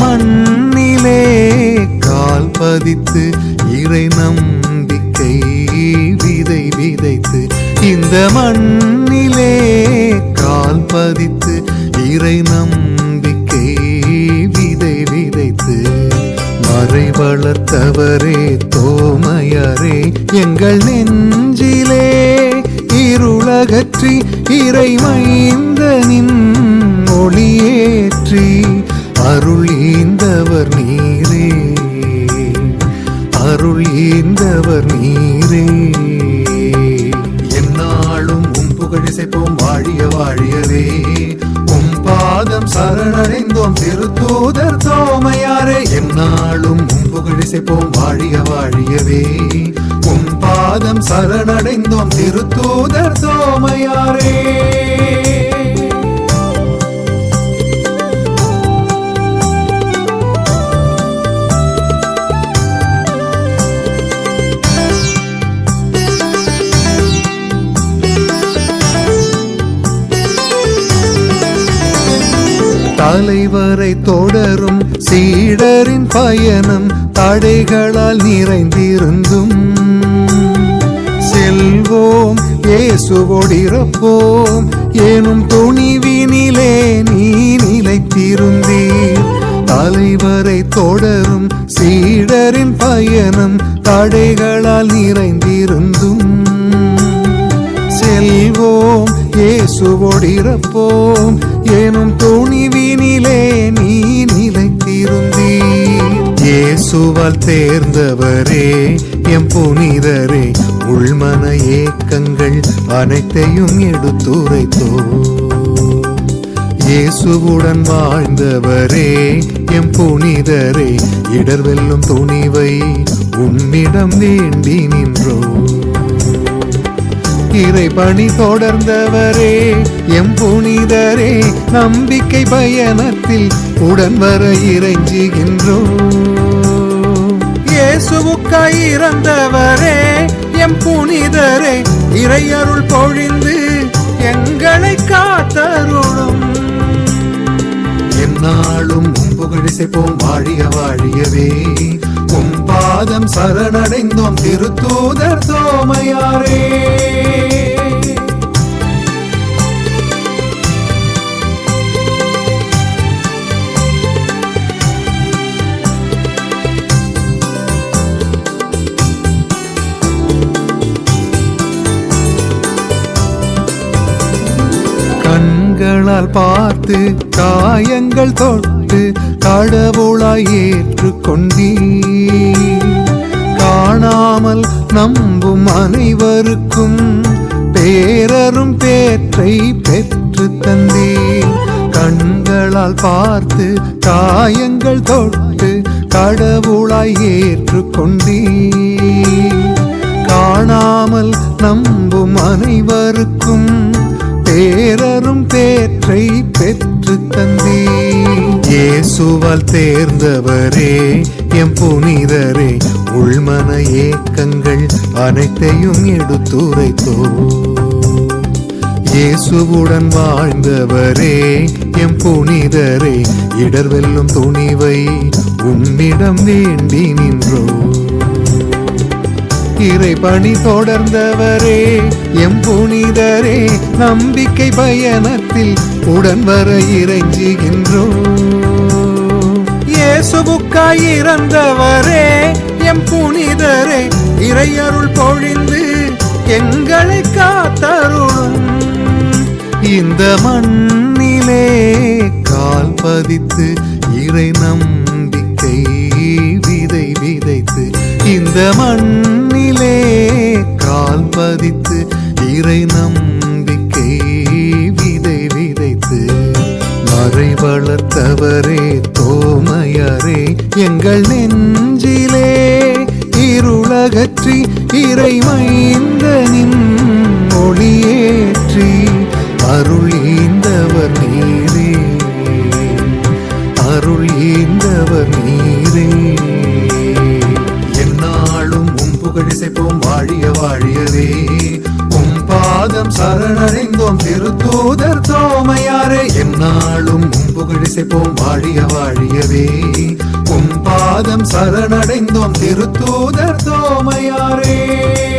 மண்ணிலே கால் பதித்து இறை நம்பிக்கை விதை விதைத்து இந்த மண்ணிலே கால் பதித்து இறை நம்பிக்கை விதை விதைத்து மறை வளர்த்தவரே தோமையரே எங்கள் நெஞ்சிலே இருளகற்றி இறைமை புகழிசைப்போம் வாழிய வாழியவே. உன் பாதம் சரணடைந்தோம் திருத்தூதர் சோமையாரே. காலை வரை தொடரும் சீடரின் பயணம் தடைகளால் நிறைந்திருந்தும். செல்வோம் இயேசுவோடிருப்போம். எனும் துணிவினிலே நீ நிலைத்திருந்தீர். தலைவரை தொடரும் சீடரின் பயணம் தடைகளால் நிறைந்திருந்த இயேசுவோடிருப்போம் எனும் துணிவினிலே நீ நிலைத்திருந்தீர். இயேசுவால் தேர்ந்தவரே எம் புனிதரே உள்மன ஏக்கங்கள் அனைத்தையும் எடுத்துரைத்தோ இயேசுவுடன் வாழ்ந்தவரே எம் புனிதரே இடர்வெல்லும் துணிவை உன்னிடம் வேண்டி நின்றோ இறை பணி தொடர்ந்தவரே எம் புனிதரே நம்பிக்கை பயணத்தில் உடன் வர இறைஞ்சுகின்றோ இயேசுவுக்காய் இறந்தவரே எம் புனிதரே இறையருள் பொழிந்து எங்களை காத்தருளும். என்னாலும் உம் புகழிசைப்போம் வாழிய வாழியவே. உம் பாதம் சரணடைந்தோம் திருத்தூதர் தோமையாரே. கண்களால் பார்த்து காயங்கள் தொட்டு கடவுளாய் ஏற்றுக்கொண்டீ காணாமல் நம்பும் அனைவருக்கும் பேரரும் பேற்றை பெற்று தந்தே கண்களால் பார்த்து காயங்கள் தொட்டு கடவுளாய் ஏற்றுக்கொண்டீ காணாமல் நம்பும் அனைவருக்கும் பேரரும் பேற்றை பெற்று தந்தே இயேசுவால் தேர்ந்தவரே எம் புனிதரே உள்மன ஏக்கங்கள் அனைத்தையும் எடுத்துரைத்தோ. இயேசுவுடன் வாழ்ந்தவரே எம் புனிதரே இடர்வெல்லும் துணிவை உம்மிடம் வேண்டி நின்றோ. இறை பணி தொடர்ந்தவரே எம் புனிதரே நம்பிக்கை பயணத்தில் உடன் வர இறைஞ்சுகின்றோ இயேசுவுக்காய் இறந்தவரே எம் புனிதரே இறையருள் பொழிந்து எங்களை காத்தருளும். இந்த மண்ணிலே கால் பதித்து இறை நம்பிக்கை விதை விதைத்து இந்த மண்ணிலே எங்கள் நெஞ்சிலே இருளகற்றி இறை மைந்தனின் ஒளியேற்றி அருள் ஈந்தவர் நீரே. அருள் ஈந்தவர் நீரே. என்னாலும் உம் புகழிசைப்போம் வாழிய வாழியவே. உம் பாதம் சரணடைந்தோம் திருத்தூதர் தோமையாரே. என்னாலும் உம் புகழிசைப்போம் வாழிய வாழியவே. பாதம் சரணடைந்தோம் திருத்தூதர் தோமையாரே.